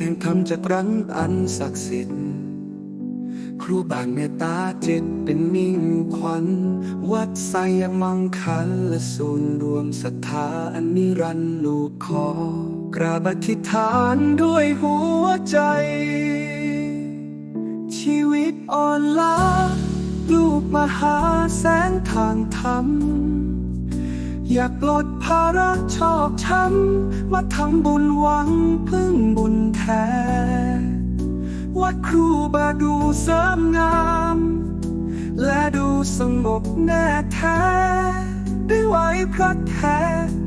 แห่งธรรมจากรังอันศักดิ์สิทธิ์ครูบางเมตตาจิตเป็นมิ่งขวัญ วัดไซยมังคันและศูนย์รวมศรัทธาอันนิรันดร์ลูกขอกราบอธิษฐานด้วยหัวใจ ชีวิตอ่อนล้าลูกมาหาแสงทางธรรม อยากปลดภาระชอบช้ำมาทำบุญหวังพึ่งบุญ ท้วัดครูบาดูเสริมงาม และดูสงบแน่แท้ได้ไหวพระแท้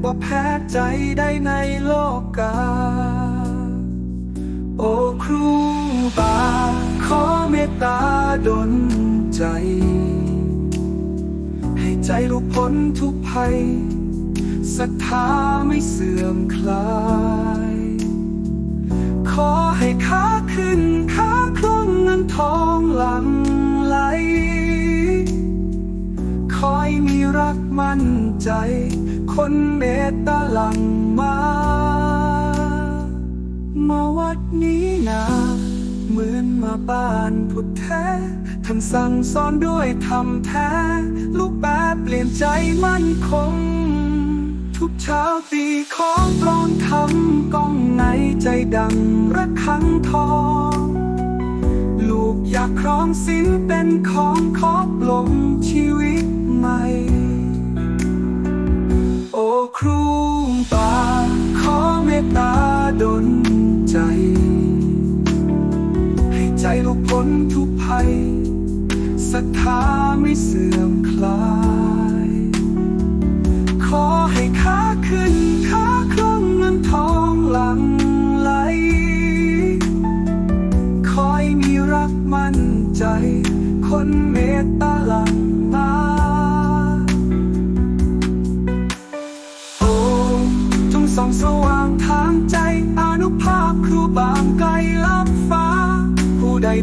ว่าแพ้ใจได้ในโลกกา โอ้ครูบา ขอเมตตาดลใจ ให้ใจหลุดพ้นทุกภัยศรัทธาไม่เสื่อมคลาย อให้ค้าขึ้นค้าคล่องเงินทองหลังไหล คอยมีรักมั่นใจ คนเมตตาหลังมา มาวัดนี้นาเหมือนมาบ้านพุทธแท้ท่านสั่งสอนด้วยธรรมแท้ ลูกแปรเปลี่ยนใจมั่นคง ทุกเช้าตีของกลองทำก้องในใจดัง ระฆังทอง ลูกอยากครองสิ้นเป็นของขอปลงชีวิตใหม่ โอ้ครูบาขอเมตตาดลใจ ให้ใจลุดพ้นทุกภัยศรัทธาไม่เสื่อมคลาย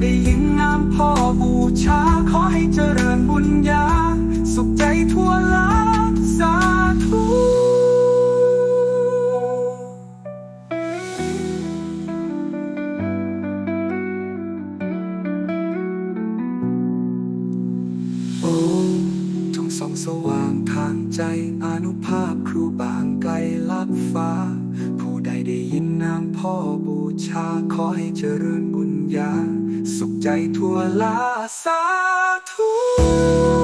ได้ยินน้ำพ่อบู ส่องสว่างทางใจอนุภาพครูบางไกลลับฟ้า ผู้ใดได้ยินนามพ่อบูชา ขอให้เจริญบุญญา สุขใจทั่วลาสาธุ